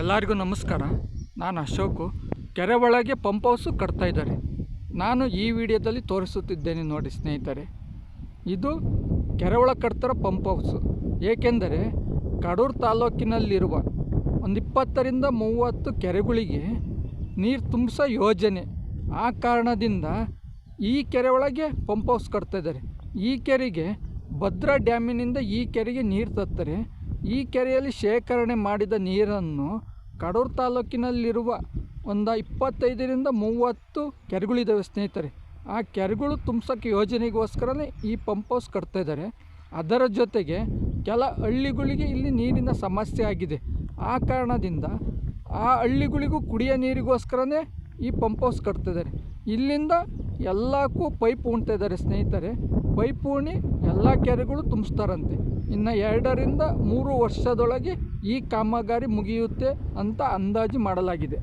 ಎಲ್ಲರಿಗೂ ನಮಸ್ಕಾರ. ನಾನು ಅಶೋಕು. ಕೆರೆ ಒಳಗೆ ಪಂಪ್ ಹೌಸು ಕಟ್ತಾ ಇದ್ದಾರೆ. ನಾನು ಈ ವಿಡಿಯೋದಲ್ಲಿ ತೋರಿಸುತ್ತಿದ್ದೇನೆ ನೋಡಿ ಸ್ನೇಹಿತರೆ. ಇದು ಕೆರೆ ಒಳಗೆ ಕಟ್ತಾರೋ ಪಂಪ್ ಹೌಸು. ಏಕೆಂದರೆ ಕಡೂರು ತಾಲೂಕಿನಲ್ಲಿರುವ ಒಂದು ಇಪ್ಪತ್ತರಿಂದ ಮೂವತ್ತು ಕೆರೆಗಳಿಗೆ ನೀರು ತುಂಬಿಸೋ ಯೋಜನೆ. ಆ ಕಾರಣದಿಂದ ಈ ಕೆರೆ ಒಳಗೆ ಪಂಪ್ ಹೌಸ್ ಕಟ್ತಾ ಇದ್ದಾರೆ. ಈ ಕೆರೆಗೆ ಭದ್ರಾ ಡ್ಯಾಮಿನಿಂದ ಈ ಕೆರೆಗೆ ನೀರು ತರ್ತಾರೆ ಈ ಕೆರೆಯಲ್ಲಿ ಶೇಖರಣೆ ಮಾಡಿದ ನೀರನ್ನು ಕಡೂರು ತಾಲೂಕಿನಲ್ಲಿರುವ ಒಂದು ಇಪ್ಪತ್ತೈದರಿಂದ ಮೂವತ್ತು ಕೆರೆಗಳಿದ್ದಾವೆ ಸ್ನೇಹಿತರೆ. ಆ ಕೆರೆಗಳು ತುಂಬಿಸೋಕ್ಕೆ ಯೋಜನೆಗೋಸ್ಕರನೇ ಈ ಪಂಪ್ ಹೌಸ್ ಕಟ್ತಾ ಇದ್ದಾರೆ ಅದರ ಜೊತೆಗೆ ಕೆಲ ಹಳ್ಳಿಗಳಿಗೆ ಇಲ್ಲಿ ನೀರಿನ ಸಮಸ್ಯೆ ಆಗಿದೆ. ಆ ಕಾರಣದಿಂದ ಆ ಹಳ್ಳಿಗಳಿಗೂ ಕುಡಿಯೋ ನೀರಿಗೋಸ್ಕರನೇ ಈ ಪಂಪ್ ಹೌಸ್ ಕಟ್ತಿದ್ದಾರೆ. ಇಲ್ಲಿಂದ ಎಲ್ಲಕ್ಕೂ ಪೈಪ್ ಉಣ್ತಾ ಇದ್ದಾರೆ ಸ್ನೇಹಿತರೆ. ಪೈಪ್ ಉಣಿ ಎಲ್ಲ ಕೆರೆಗಳು ತುಂಬಿಸ್ತಾರಂತೆ. ಇನ್ನು ಎರಡರಿಂದ ಮೂರು ವರ್ಷದೊಳಗೆ ಈ ಕಾಮಗಾರಿ ಮುಗಿಯುತ್ತೆ ಅಂತ ಅಂದಾಜು ಮಾಡಲಾಗಿದೆ.